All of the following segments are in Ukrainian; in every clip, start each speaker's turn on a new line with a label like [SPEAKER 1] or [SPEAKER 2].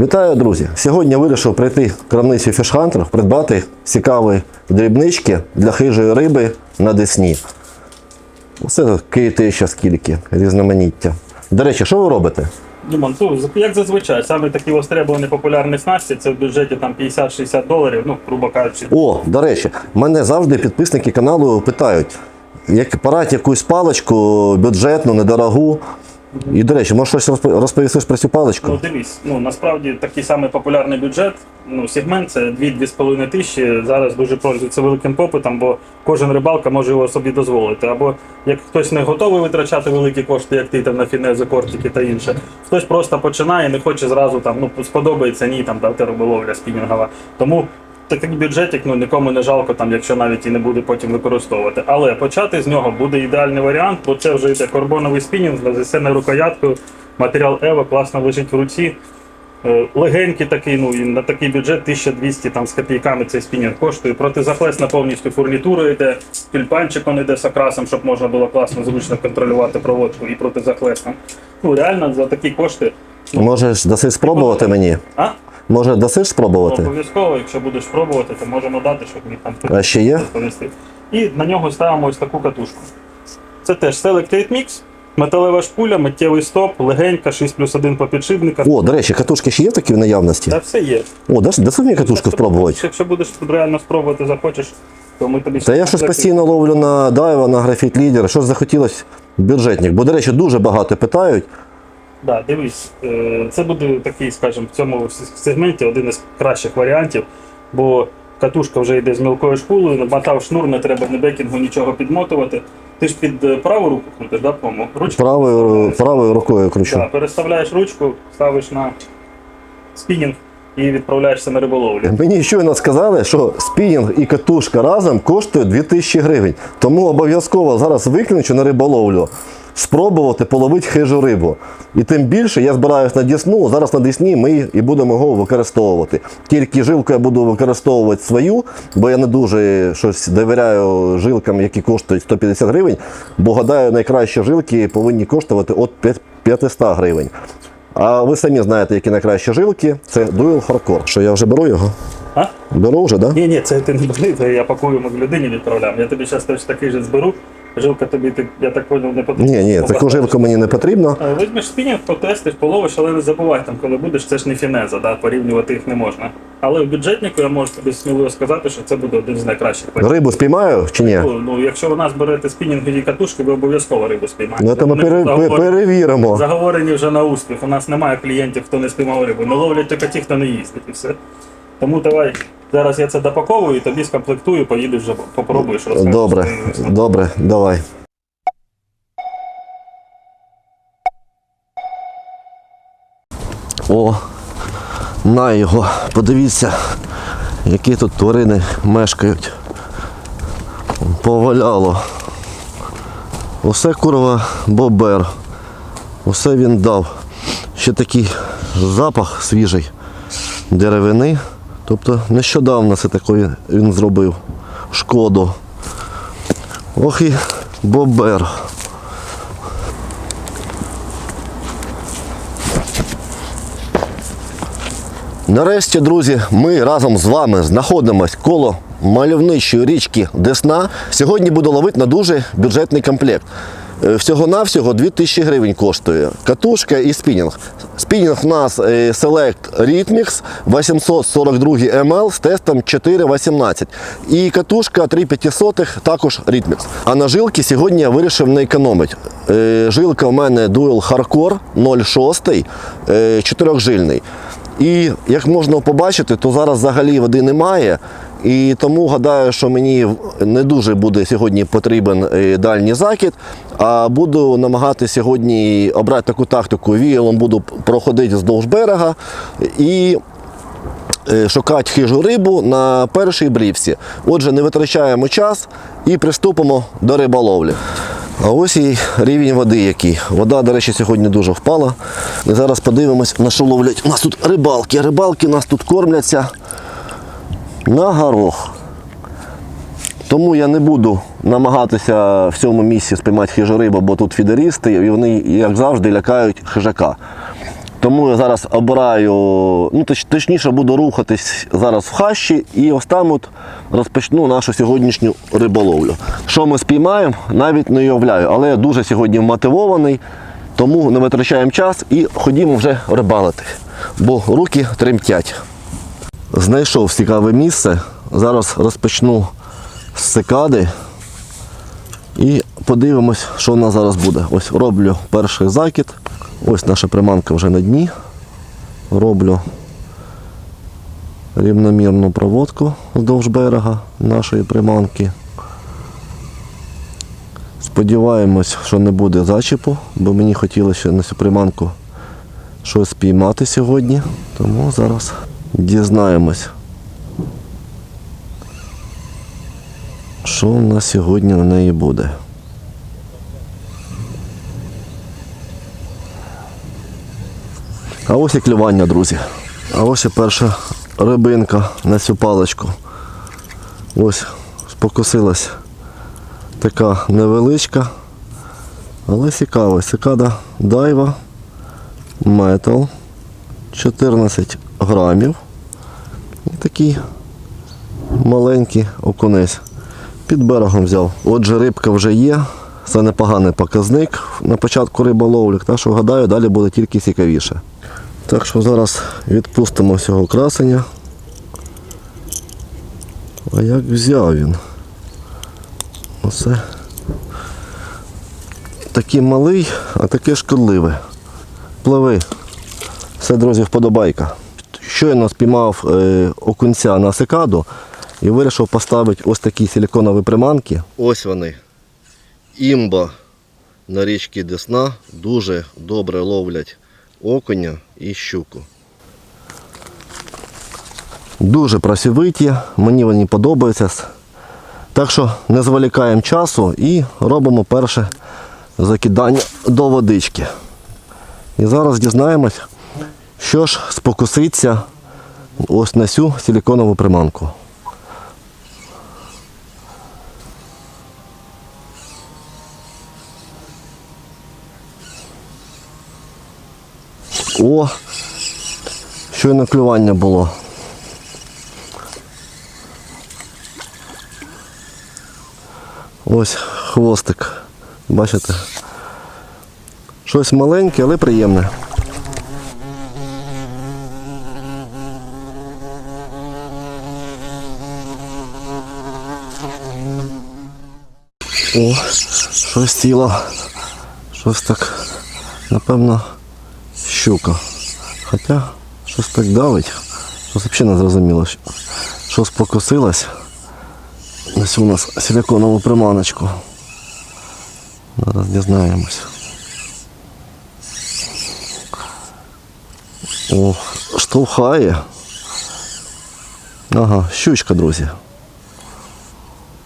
[SPEAKER 1] Вітаю, друзі! Сьогодні вирішив прийти в крамницю Фішхантер, придбати цікаві дрібнички для хижої риби на Десні. Оце кити ще скільки, різноманіття. До речі, що ви робите?
[SPEAKER 2] Дімон, ну, як зазвичай, саме такі востребовані популярні снасті, це в бюджеті там 50-60 доларів, ну, грубо кажучи.
[SPEAKER 1] О, до речі, мене завжди підписники каналу питають, як порать якусь паличку бюджетну, недорогу. І, до речі, може щось розповісти про цю паличку?
[SPEAKER 2] Ну, дивись, ну насправді такий самий популярний бюджет, ну, сегмент це 2-2,5 тисячі. Зараз дуже пользується великим попитом, бо кожен рибалка може його собі дозволити. Або як хтось не готовий витрачати великі кошти, як ти там на фінези, кортики та інше, хтось просто починає, не хоче зразу там, ну сподобається ні там дати риболовля спінінгова. Тому такий бюджетик ну нікому не жалко, там, якщо навіть і не буде потім використовувати. Але почати з нього буде ідеальний варіант, бо це вже йде карбоновий спінінг з засеною рукояткою. Матеріал Ева класно лежить в руці. Е, Легенький такий, ну і на такий бюджет 1200 там з копійками цей спінінг коштує. Протизахлесна повністю фурнітура йде, тюльпанчик он йде з окрасом, щоб можна було класно зручно контролювати проводку і протизахлесна. Ну реально за такі кошти. Ну,
[SPEAKER 1] Може, даси спробувати мені?
[SPEAKER 2] а?
[SPEAKER 1] Може, даси спробувати?
[SPEAKER 2] Обов'язково, якщо будеш пробувати, то можемо дати, щоб мені там
[SPEAKER 1] А ще є?
[SPEAKER 2] розповісти. І на нього ставимо ось таку катушку. Це теж Selectate Mix, металева шпуля, миттєвий стоп, легенька, 6 плюс 1 по підшипниках.
[SPEAKER 1] О, до речі, катушки ще є такі в наявності?
[SPEAKER 2] Та все є.
[SPEAKER 1] О, даси, даси мені катушку
[SPEAKER 2] Якщо
[SPEAKER 1] спробувати?
[SPEAKER 2] будеш- Якщо будеш реально спробувати, захочеш, то ми тобі
[SPEAKER 1] Та я щось постійно ловлю на дайва, на графіт лідер. Щось захотілося бюджетник. Бо, до речі, дуже багато питають.
[SPEAKER 2] Да, дивись, е, це буде такий, скажімо, в цьому сегменті один із кращих варіантів, бо катушка вже йде з мілкою шпулею, намотав шнур, не треба ні бекінгу, нічого підмотувати. Ти ж під е, праву руку крутиш, да, по-моєму? Ручку
[SPEAKER 1] Правою, правою рукою кручу.
[SPEAKER 2] Да, переставляєш ручку, ставиш на спінінг і відправляєшся на риболовлю.
[SPEAKER 1] Мені щойно сказали, що спінінг і катушка разом коштують 2000 гривень. Тому обов'язково зараз викличу на риболовлю спробувати половити хижу рибу. І тим більше я збираюсь на Дісну, зараз на Дісні ми і будемо його використовувати. Тільки жилку я буду використовувати свою, бо я не дуже щось довіряю жилкам, які коштують 150 гривень, бо гадаю, найкращі жилки повинні коштувати від 500 гривень. А ви самі знаєте, які найкращі жилки. Це Dual Hardcore. Що я вже беру його?
[SPEAKER 2] А?
[SPEAKER 1] Беру вже, так? Да?
[SPEAKER 2] Ні, ні, це ти не бери, це я пакую ми людині відправляємо. Я тобі зараз точно такий же зберу. Жилка тобі, ти, я так поняв, не потрібна.
[SPEAKER 1] Ні, ні, таку жилку мені не потрібно.
[SPEAKER 2] Візьмеш спінінг, потестиш, половиш, але не забувай там, коли будеш, це ж не фінеза, да, порівнювати їх не можна. Але в бюджетнику я можу тобі сміливо сказати, що це буде один з найкращих.
[SPEAKER 1] Рибу спіймаю чи ні?
[SPEAKER 2] Ну, Ну, якщо у нас берете спінінгові катушки, ви обов'язково рибу спіймаєте.
[SPEAKER 1] Ну, то ми пере-
[SPEAKER 2] заговор-
[SPEAKER 1] перевіримо.
[SPEAKER 2] Заговорені вже на успіх. У нас немає клієнтів, хто не спіймав рибу. Не ловлять тільки ті, хто не їздить і все. Тому давай, зараз я це допаковую і тобі скомплектую, поїдеш вже попробуєш розкажеш.
[SPEAKER 1] Добре, добре, давай. О, на його. Подивіться, які тут тварини мешкають. Поваляло. Усе курва бобер. Усе він дав. Ще такий запах свіжий деревини. Тобто нещодавно це такої він зробив шкоду. Ох і бобер. Нарешті, друзі, ми разом з вами знаходимось коло мальовничої річки Десна. Сьогодні буду ловити на дуже бюджетний комплект. Е, Всього-навсього 2000 гривень коштує. Катушка і спінінг. Спінінг у нас е, Select Rhythmix 842 ml з тестом 4,18. І катушка 3,5 також Rhythmix. А на жилки сьогодні я вирішив не економити. Е, Жилка у мене Dual Hardcore 0,6, е, чотирьохжильний. І як можна побачити, то зараз взагалі води немає. І тому гадаю, що мені не дуже буде сьогодні потрібен е, дальній закид, а буду намагатися сьогодні обрати таку тактику. Віялом буду проходити вздовж берега і е, шукати хижу рибу на першій брівці. Отже, не витрачаємо час і приступимо до риболовлі. А ось і рівень води який. Вода, до речі, сьогодні дуже впала. Зараз подивимось, на що ловлять. У нас тут рибалки. Рибалки у нас тут кормляться на горох. Тому я не буду намагатися в цьому місці спіймати хижу рибу, бо тут фідерісти, і вони, як завжди, лякають хижака. Тому я зараз обираю, ну точ, точніше буду рухатись зараз в хащі і ось там от розпочну нашу сьогоднішню риболовлю. Що ми спіймаємо, навіть не уявляю, але я дуже сьогодні мотивований, тому не витрачаємо час і ходімо вже рибалити, бо руки тремтять. Знайшов цікаве місце. Зараз розпочну з цикади і подивимось, що в нас зараз буде. Ось роблю перший закид. Ось наша приманка вже на дні. Роблю рівномірну проводку вздовж берега нашої приманки. Сподіваємось, що не буде зачіпу, бо мені хотілося на цю приманку щось спіймати сьогодні. Тому зараз дізнаємось, що в нас сьогодні на неї буде. А ось і клювання, друзі. А ось і перша рибинка на цю паличку. Ось спокусилась така невеличка, але цікава. Цикада дайва, метал, 14 грамів. І такий маленький окунець. Під берегом взяв. Отже, рибка вже є. Це непоганий показник на початку риболовлі, так що гадаю, далі буде тільки цікавіше. Так що зараз відпустимо цього красення. А як взяв він? Оце такий малий, а таке шкодливе. Пливи. Все, друзі, вподобайка. Щойно спіймав е, окунця на секаду і вирішив поставити ось такі силиконові приманки. Ось вони. Імба на річці Десна дуже добре ловлять окуня і щуку. Дуже працьовиті, мені вони подобаються. Так що не зволікаємо часу і робимо перше закидання до водички. І зараз дізнаємось, що ж спокуситься ось на цю силиконову приманку. О, щойно клювання було. Ось хвостик. Бачите? Щось маленьке, але приємне. О, щось сіло. Щось так, напевно, щука. Хоча щось так давить, щось взагалі не зрозуміло. Щось покосилось. Ось у нас силиконову приманочку. Зараз дізнаємось. О, штовхає. Ага, щучка, друзі.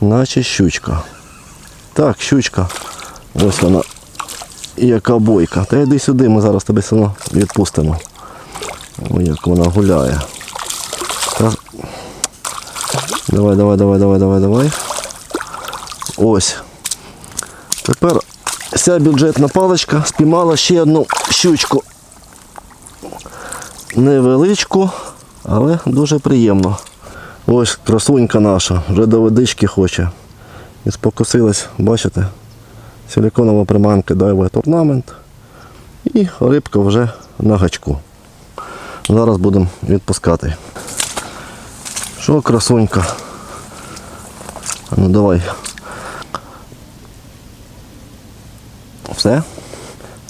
[SPEAKER 1] Наче щучка. Так, щучка. Ось вона. Яка бойка. Та йди сюди, ми зараз тебе одно відпустимо. Ой, як вона гуляє. Та... Давай, давай, давай, давай, давай, давай. Ось. Тепер ця бюджетна паличка спіймала ще одну щучку. Невеличку, але дуже приємно. Ось красунька наша, вже до водички хоче. І спокусилась, бачите? Силиконова приманка дайве орнамент. І рибка вже на гачку. Зараз будемо відпускати. Що красунька? Ну давай. Все?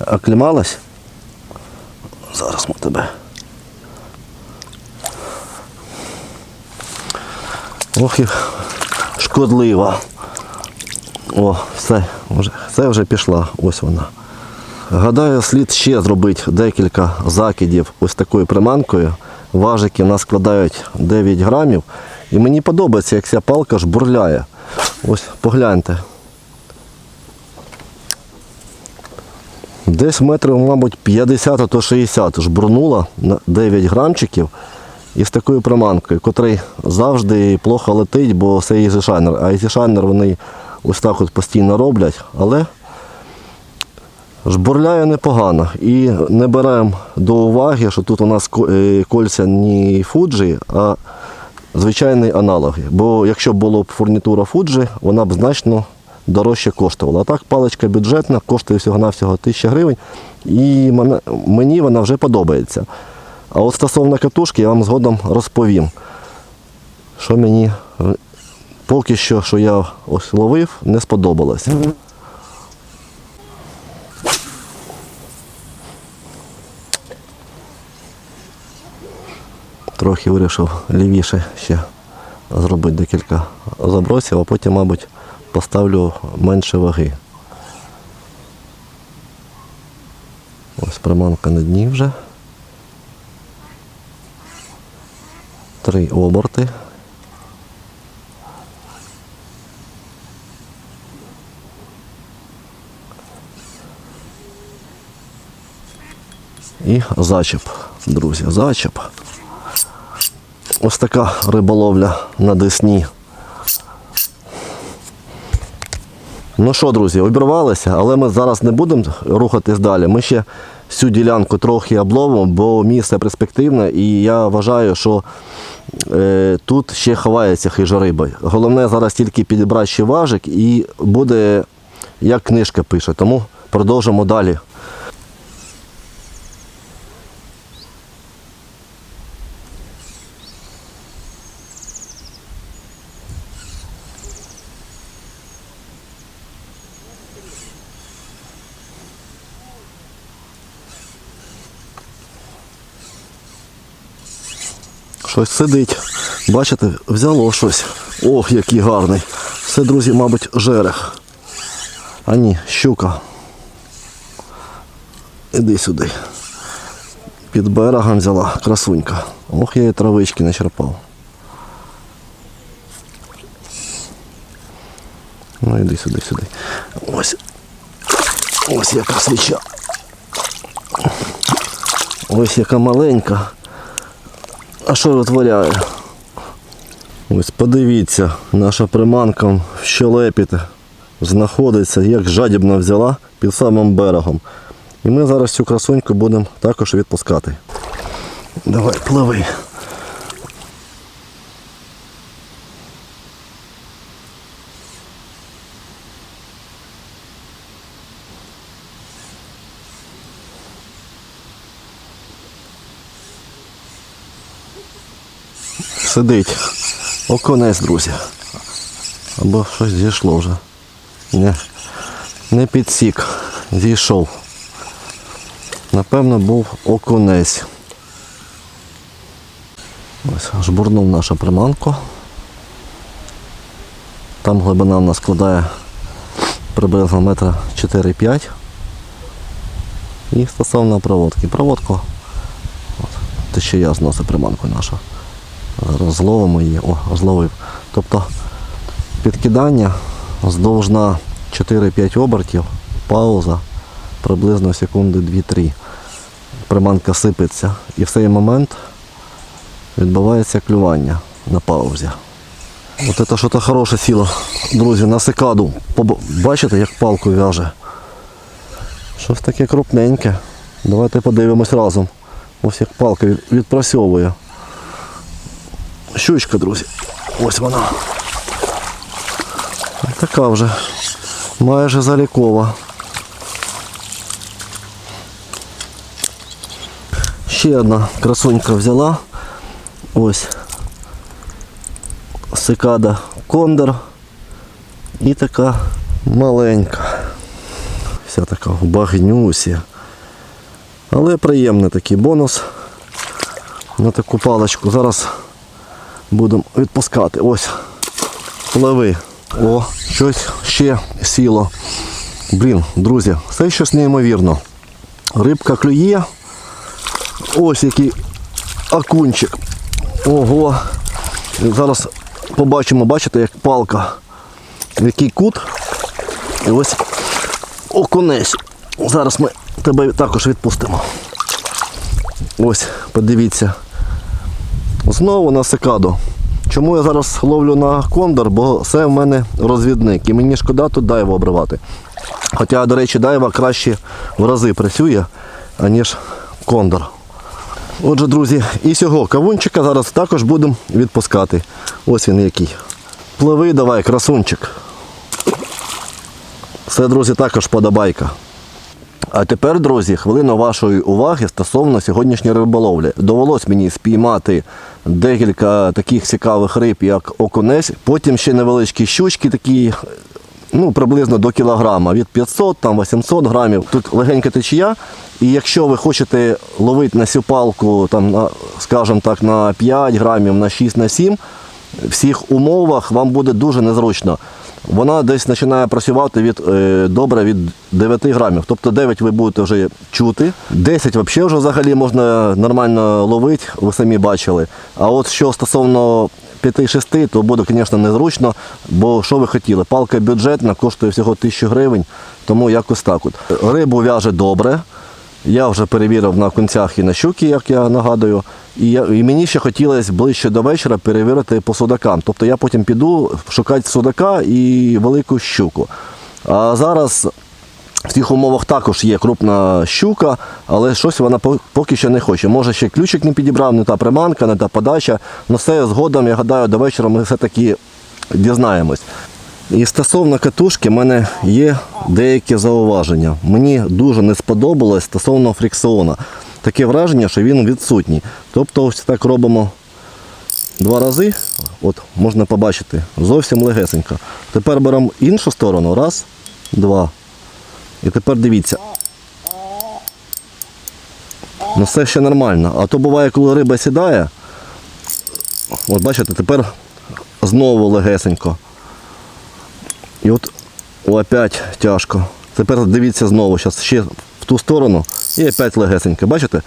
[SPEAKER 1] Оклімалась? Зараз ми тебе. Ох і шкодлива. О, все, вже, це вже пішла, ось вона. Гадаю, слід ще зробити декілька закидів ось такою приманкою. Важики в нас складають 9 грамів. І мені подобається, як ця палка жбурляє. Ось погляньте. Десь метрів, мабуть, 50 а то 60 жбурнула на 9 грамчиків із такою приманкою, котрий завжди плохо летить, бо це ізішайнер. А ізішайнер вони ось так от постійно роблять, але Жбурляє непогано. І не беремо до уваги, що тут у нас е, кольця не Fuji, а звичайний аналоги. Бо якщо була б фурнітура Fuji, вона б значно дорожче коштувала. А так паличка бюджетна, коштує всього-навсього 1000 гривень. І мені вона вже подобається. А от стосовно катушки я вам згодом розповім, що мені поки що, що я ось ловив, не сподобалось. Трохи вирішив лівіше ще зробити декілька забросів, а потім, мабуть, поставлю менше ваги. Ось приманка на дні вже. Три оберти. І зачеп, друзі, зачеп. Ось така риболовля на Десні. Ну що, друзі, обірвалися, але ми зараз не будемо рухатись далі. Ми ще всю ділянку трохи обловимо, бо місце перспективне, і я вважаю, що е, тут ще ховається хижа риба. Головне зараз тільки підібрати ще важик і буде, як книжка пише. Тому продовжимо далі. Щось сидить. Бачите, взяло щось. Ох, який гарний. Це, друзі, мабуть, жерех. А ні, щука. Іди сюди. Під берегом взяла красунька. Ох, я її травички не черпав. Ну іди сюди, сюди. Ось. Ось яка свіча. Ось яка маленька. А що витворяє? Ось подивіться, наша приманка в щелепіт знаходиться, як жадібно взяла під самим берегом. І ми зараз цю красуньку будемо також відпускати. Давай, пливи. Сидить. Оконець, друзі. Або щось зійшло вже. Не, не підсік. Зійшов. Напевно, був окунець. Ось жбурнув нашу приманку. Там глибина в нас складає приблизно метра 4-5. І стосовно проводки. Проводку. От, те, що я зносив приманку нашу. Зараз зловимо її. О, зловив. Тобто підкидання здовжна 4-5 обертів, пауза приблизно секунди 2-3. Приманка сипеться. І в цей момент відбувається клювання на паузі. От це що-то хороше сіло, друзі, на секаду. Бачите, як палку в'яже? Щось таке крупненьке. Давайте подивимось разом. Ось як палка відпрацьовує. Щучка, друзі. Ось вона. Така вже майже залікова. Ще одна красунька взяла. Ось. Цикада кондор. І така маленька. Вся така в багнюсі. Але приємний такий бонус на таку паличку. Зараз будемо відпускати. Ось. Пливи. О, щось ще сіло. Блін, друзі, це щось неймовірно. Рибка клює. Ось який окунчик. Ого. Зараз побачимо, бачите, як палка. Який кут. І ось окунець. Зараз ми тебе також відпустимо. Ось, подивіться. Знову на секаду. Чому я зараз ловлю на кондор? Бо це в мене розвідник. І мені шкода тут дайво обривати. Хоча, до речі, дайва краще в рази працює, аніж кондор. Отже, друзі, і цього кавунчика зараз також будемо відпускати. Ось він який. Пливи давай, красунчик. Це, друзі, також подобайка. А тепер, друзі, хвилина вашої уваги стосовно сьогоднішньої риболовлі. Довелось мені спіймати декілька таких цікавих риб, як окунець, потім ще невеличкі щучки такі. Ну, приблизно до кілограма, від 500 там 800 грамів. Тут легенька течія. І якщо ви хочете ловити на сіпалку, там, на, скажімо так, на 5 грамів, на 6, на 7, в всіх умовах вам буде дуже незручно. Вона десь починає працювати від, е, добре від 9 грамів. Тобто 9 ви будете вже чути. 10 взагалі вже взагалі можна нормально ловити, ви самі бачили. А от що стосовно 5-6, то буде, звісно, незручно, бо що ви хотіли? Палка бюджетна, коштує всього 1000 гривень, тому якось так. от. Рибу в'яже добре. Я вже перевірив на кінцях і на щуки, як я нагадую. І, я, і мені ще хотілося ближче до вечора перевірити по судакам. Тобто я потім піду шукати судака і велику щуку. А зараз в цих умовах також є крупна щука, але щось вона поки що не хоче. Може ще ключик не підібрав, не та приманка, не та подача. Ну все згодом, я гадаю, до вечора ми все-таки дізнаємось. І стосовно катушки, в мене є деякі зауваження. Мені дуже не сподобалось стосовно фрикціона. Таке враження, що він відсутній. Тобто ось так робимо два рази, от можна побачити, зовсім легесенько. Тепер беремо іншу сторону, раз, два. І тепер дивіться. Ну все ще нормально. А то буває, коли риба сідає. От бачите, тепер знову легесенько. І от опять тяжко. Тепер дивіться знову, зараз ще в ту сторону і опять легесенько. Бачите?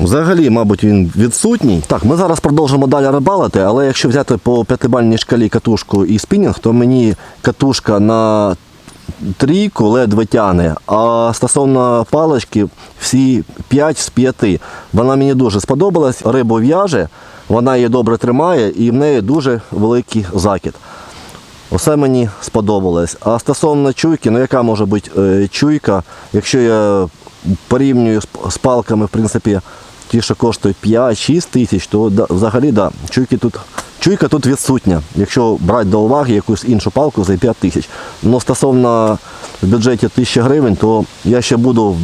[SPEAKER 1] Взагалі, мабуть, він відсутній. Так, ми зараз продовжимо далі рибалити, але якщо взяти по п'ятибальній шкалі катушку і спінінг, то мені катушка на трійку ледве тяне, а стосовно палички всі 5 з 5. Вона мені дуже сподобалась, рибу в'яже, вона її добре тримає і в неї дуже великий закид. Оце мені сподобалось. А стосовно чуйки, ну яка може бути е, чуйка, якщо я порівнюю з, палками, в принципі, ті, що коштують 5-6 тисяч, то да, взагалі да, чуйки тут, чуйка тут відсутня, якщо брати до уваги якусь іншу палку за 5 тисяч. Ну стосовно в бюджеті 1000 гривень, то я ще буду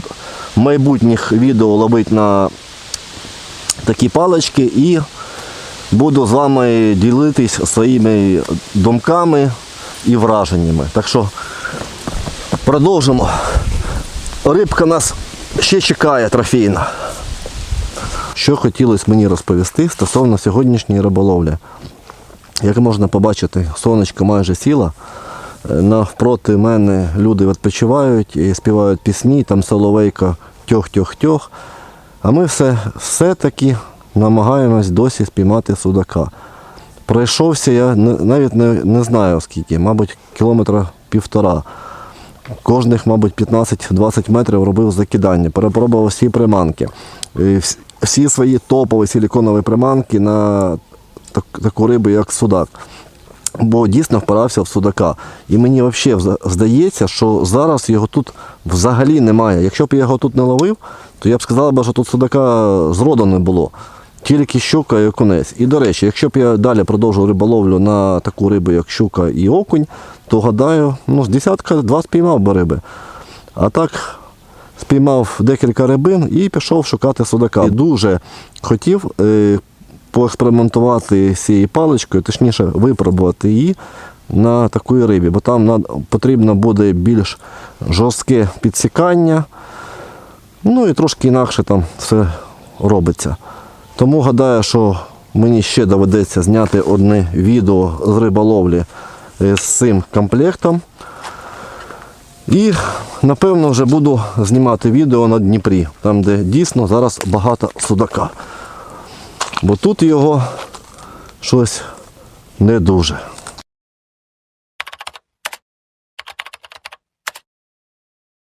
[SPEAKER 1] в майбутніх відео ловити на такі палички і буду з вами ділитись своїми думками і враженнями. Так що продовжимо. Рибка нас ще чекає трофейна. Що хотілося мені розповісти стосовно сьогоднішньої риболовлі. Як можна побачити, сонечко майже сіло. Е, Навпроти мене люди відпочивають і співають пісні, там соловейка тьох-тьох-тьох. А ми все, все-таки намагаємось досі спіймати судака. Пройшовся я навіть не, не знаю скільки, мабуть, кілометра півтора. Кожних, мабуть, 15-20 метрів робив закидання, перепробував всі приманки. Всі свої топові силіконові приманки на таку рибу, як судак. Бо дійсно впирався в судака. І мені взагалі здається, що зараз його тут взагалі немає. Якщо б я його тут не ловив, то я б сказав, що тут судака зроду не було. Тільки щука і окунець. І до речі, якщо б я далі продовжив риболовлю на таку рибу, як щука і окунь, то гадаю, ну, з десятка два спіймав би риби. А так спіймав декілька рибин і пішов шукати судака. І дуже хотів е, поекспериментувати з цією паличкою, точніше випробувати її на такій рибі, бо там потрібно буде більш жорстке підсікання. Ну і трошки інакше там все робиться. Тому гадаю, що мені ще доведеться зняти одне відео з риболовлі е, з цим комплектом. І напевно вже буду знімати відео на Дніпрі, там де дійсно зараз багато судака. Бо тут його щось не дуже.